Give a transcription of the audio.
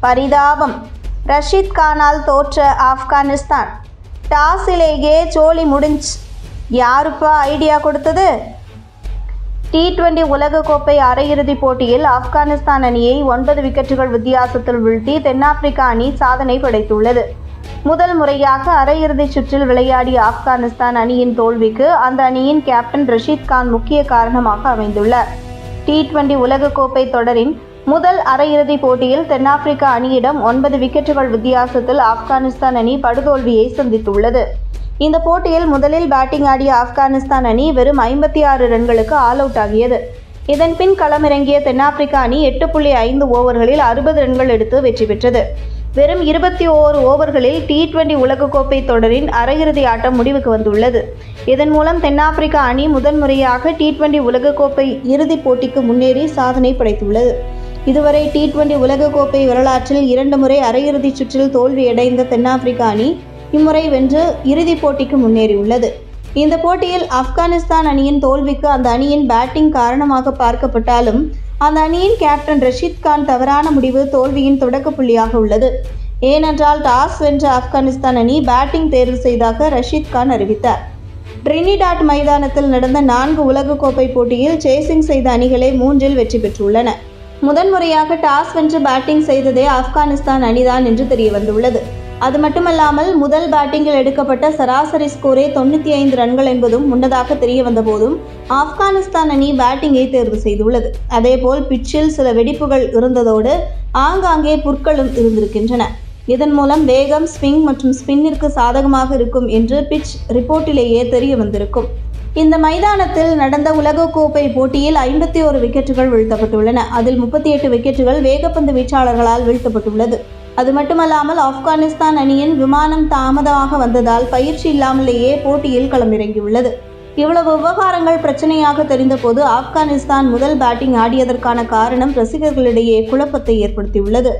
பரிதாபம். ரஷீத் கானால் தோற்ற ஆப்கானிஸ்தான். டாஸிலேயே ஜோலி முடிஞ்சு. யாருப்பா ஐடியா கொடுத்தது? டி டுவெண்டி உலகக்கோப்பை அரையிறுதிப் போட்டியில் ஆப்கானிஸ்தான் அணியை ஒன்பது விக்கெட்டுகள் வித்தியாசத்தில் வீழ்த்தி தென்னாப்பிரிக்கா அணி சாதனை படைத்துள்ளது. முதல் முறையாக அரையிறுதிச் சுற்றில் விளையாடிய ஆப்கானிஸ்தான் அணியின் தோல்விக்கு அந்த அணியின் கேப்டன் ரஷீத் கான் முக்கிய காரணமாக அமைந்துள்ளார். டி டுவெண்டி உலகக்கோப்பை தொடரின் முதல் அரையிறுதிப் போட்டியில் தென்னாப்பிரிக்க அணியிடம் ஒன்பது விக்கெட்டுகள் வித்தியாசத்தில் ஆப்கானிஸ்தான் அணி படுதோல்வியை சந்தித்துள்ளது. இந்த போட்டியில் முதலில் பேட்டிங் ஆடிய ஆப்கானிஸ்தான் அணி வெறும் ஐம்பத்தி ஆறு ரன்களுக்கு ஆல் அவுட் ஆகியது. இதன் பின் களமிறங்கிய தென்னாப்பிரிக்க அணி எட்டு புள்ளி ஐந்து ஓவர்களில் அறுபது ரன்கள் எடுத்து வெற்றி பெற்றது. வெறும் இருபத்தி ஓரு ஓவர்களில் டி டுவெண்டி உலகக்கோப்பை தொடரின் அரையிறுதி ஆட்டம் முடிவுக்கு வந்துள்ளது. இதன் மூலம் தென்னாப்பிரிக்கா அணி முதன்முறையாக டி டுவெண்டி உலகக்கோப்பை இறுதிப் போட்டிக்கு முன்னேறி சாதனை படைத்துள்ளது. இதுவரை டி டுவெண்டி உலகக்கோப்பை வரலாற்றில் இரண்டு முறை அரையிறுதிச் சுற்றில் தோல்வியடைந்த தென்னாப்பிரிக்க அணி இம்முறை வென்று இறுதிப் போட்டிக்கு முன்னேறியுள்ளது. இந்த போட்டியில் ஆப்கானிஸ்தான் அணியின் தோல்விக்கு அந்த அணியின் பேட்டிங் காரணமாக பார்க்கப்பட்டாலும் அந்த அணியின் கேப்டன் ரஷீத் கான் தவறான முடிவு தோல்வியின் தொடக்க புள்ளியாக உள்ளது. ஏனென்றால் டாஸ் வென்ற ஆப்கானிஸ்தான் அணி பேட்டிங் தேர்வு செய்தாக ரஷீத் கான் அறிவித்தார். ட்ரினிடாட் மைதானத்தில் நடந்த நான்கு உலகக்கோப்பை போட்டியில் சேசிங் செய்த அணிகளே மூன்றில் வெற்றி பெற்றுள்ளன. முதன்முறையாக டாஸ் வென்று பேட்டிங் செய்ததே ஆப்கானிஸ்தான் அணிதான் என்று தெரிய வந்துள்ளது. அது மட்டுமல்லாமல் முதல் பேட்டிங்கில் எடுக்கப்பட்ட சராசரி ஸ்கோரே தொண்ணூற்றி ஐந்து ரன்கள் என்பதும் முன்னதாக தெரிய வந்தபோதும் ஆப்கானிஸ்தான் அணி பேட்டிங்கை தேர்வு செய்துள்ளது. அதேபோல் பிட்சில் சில வெடிப்புகள் இருந்ததோடு ஆங்காங்கே புற்களும் இருந்திருக்கின்றன. இதன் மூலம் வேகம் ஸ்விங் மற்றும் ஸ்பின்னிற்கு சாதகமாக இருக்கும் என்று பிட்ச் ரிப்போர்ட்டிலேயே தெரிய வந்திருக்கும். இந்த மைதானத்தில் நடந்த உலகக்கோப்பை போட்டியில் ஐம்பத்தி ஒரு விக்கெட்டுகள் வீழ்த்தப்பட்டுள்ளன. அதில் முப்பத்தி எட்டு விக்கெட்டுகள் வேகப்பந்து வீச்சாளர்களால் வீழ்த்தப்பட்டுள்ளது. அது மட்டுமல்லாமல் ஆப்கானிஸ்தான் அணியின் விமானம் தாமதமாக வந்ததால் பயிற்சி இல்லாமலேயே போட்டியில் களமிறங்கியுள்ளது. இவ்வளவு விவகாரங்கள் பிரச்சனையாக தெரிந்தபோது ஆப்கானிஸ்தான் முதல் பேட்டிங் ஆடியதற்கான காரணம் ரசிகர்களிடையே குழப்பத்தை ஏற்படுத்தியுள்ளது.